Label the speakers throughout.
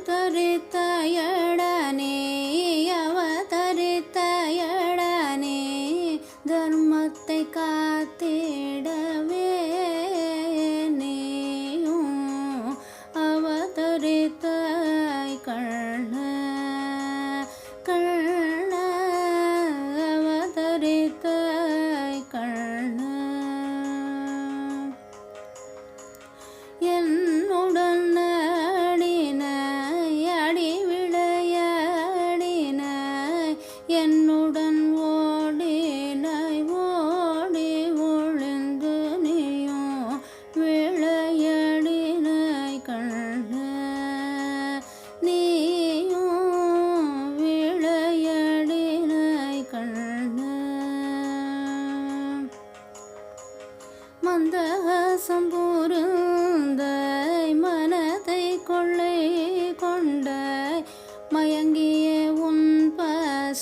Speaker 1: সাঁতারে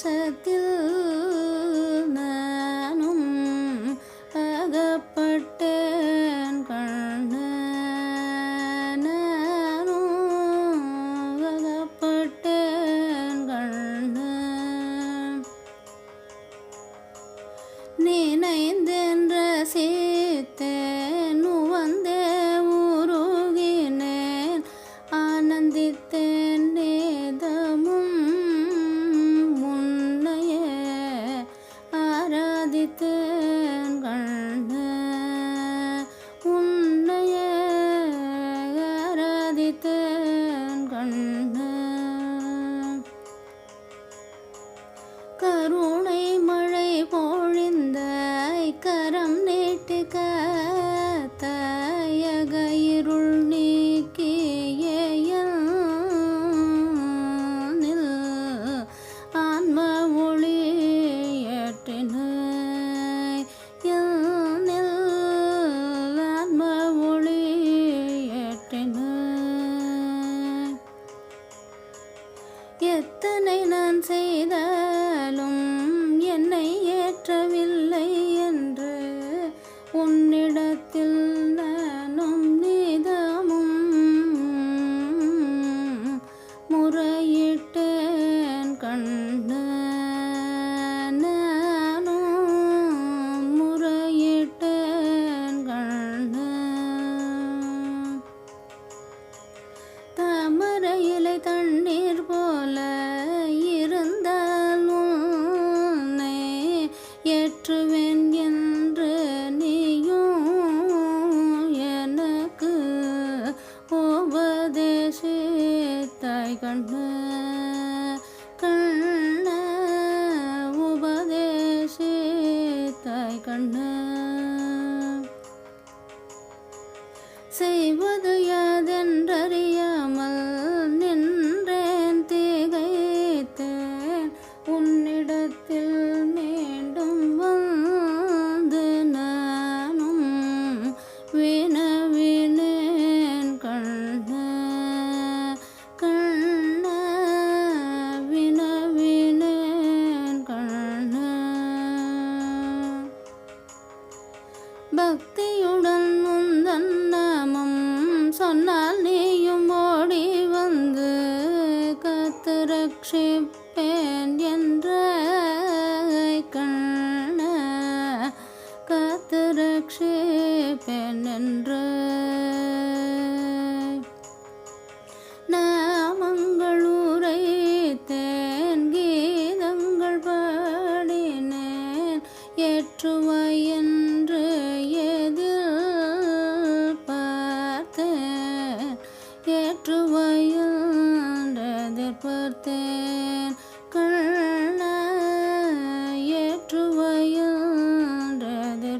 Speaker 1: ആകാശത്തിൽ தாய் கண்ணு கண்ண உபதேசி தாய் கண்ணு. செய்வது யார் Bakti பார்த்தேன் கண்ண ஏற்றுவையதை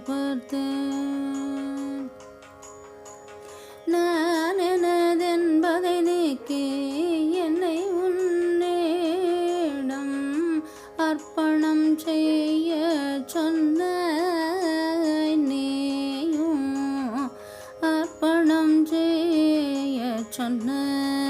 Speaker 1: பார்த்தேன். நான் எனதென்பதை நீக்கி என்னை உன்னேடம் அர்ப்பணம் செய்ய சொன்ன நீயும் அர்ப்பணம் செய்ய சொன்ன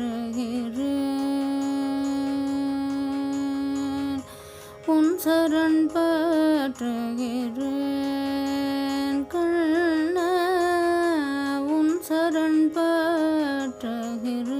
Speaker 1: பற்றுகிறேன் உன் சரண் பற்றுகிறேன். கண்ண உன் சரண் பற்றுகிறேன்.